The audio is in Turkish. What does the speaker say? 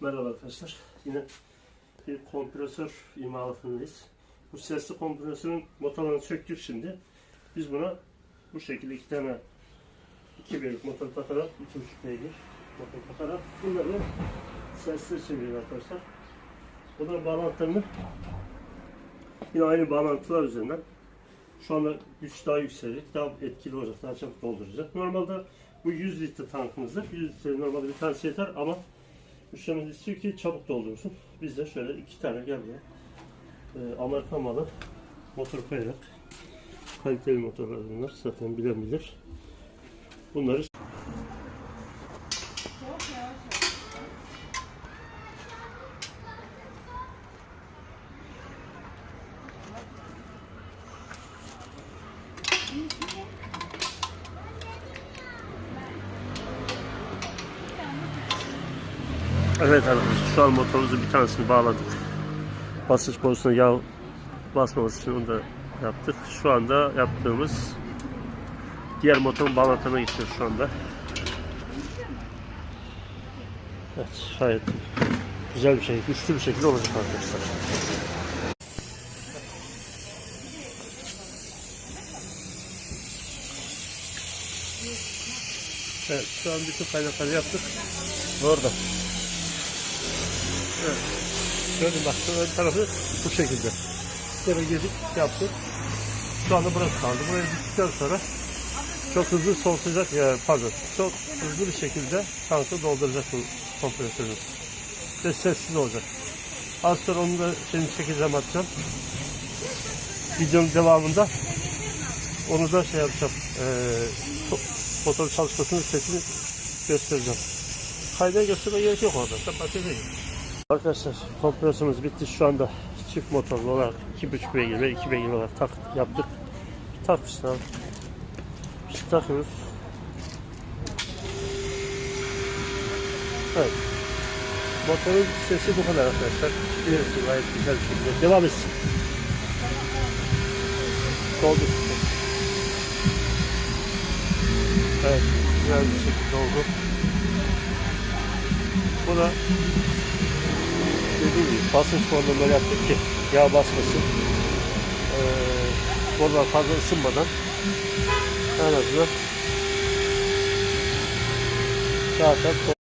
Merhaba arkadaşlar. Yine bir kompresör imalatındayız. Bu sesli kompresörün motorunu söktük şimdi. Biz buna bu şekilde iki tane iki beygir motor takarak, iki buçuk beygir motor takarak bunları sesli çeviriyor arkadaşlar. Bunların bağlantılarını yine aynı bağlantılar üzerinden şu anda güç daha yükselecek, daha etkili olacak, daha çabuk dolduracak. Normalde bu 100 litre tankımızda 100 litre normalde bir tanesi yeter ama müşterimiz istiyor ki çabuk doldursun. Biz de şöyle iki tane gel buraya. Ee, Amerikan malı motor koyarak kaliteli motorlar bunlar zaten bilen bilir. Bunları Evet arkadaşlar şu an motorumuzun bir tanesini bağladık. Basınç borusuna yağ basmaması için onu da yaptık. Şu anda yaptığımız diğer motorun bağlantılarına geçiyoruz şu anda. Evet gayet güzel bir şey, güçlü bir şekilde olacak arkadaşlar. Evet şu an bütün kaynakları yaptık. Orada. Evet. Gördün bak şu ön tarafı bu şekilde. Böyle girdik yaptık. Şu anda burası kaldı. Buraya gittikten sonra çok hızlı soğutacak ya pardon çok hızlı bir şekilde tankı dolduracak bu kompresörümüz. Ve sessiz olacak. Az sonra onu da şimdi çekeceğim atacağım. Videonun devamında onu da şey yapacağım. Eee motor çalışmasının sesini göstereceğim. Kayda göstermeye gerek yok orada. Kapatayım. Arkadaşlar kompresörümüz bitti. Şu anda çift motorlu olarak 2.5 beygir ve 2 beygir olarak tak, yaptık. Tak işte takıyoruz. Evet. Motorun sesi bu kadar arkadaşlar. Bilirsin gayet güzel bir şekilde. Devam etsin. Doldu. Evet. Güzel bir şekilde oldu. Bu da dediğim gibi basınç kornları yaptık ki yağ basmasın. Ee, buradan fazla ısınmadan en azından zaten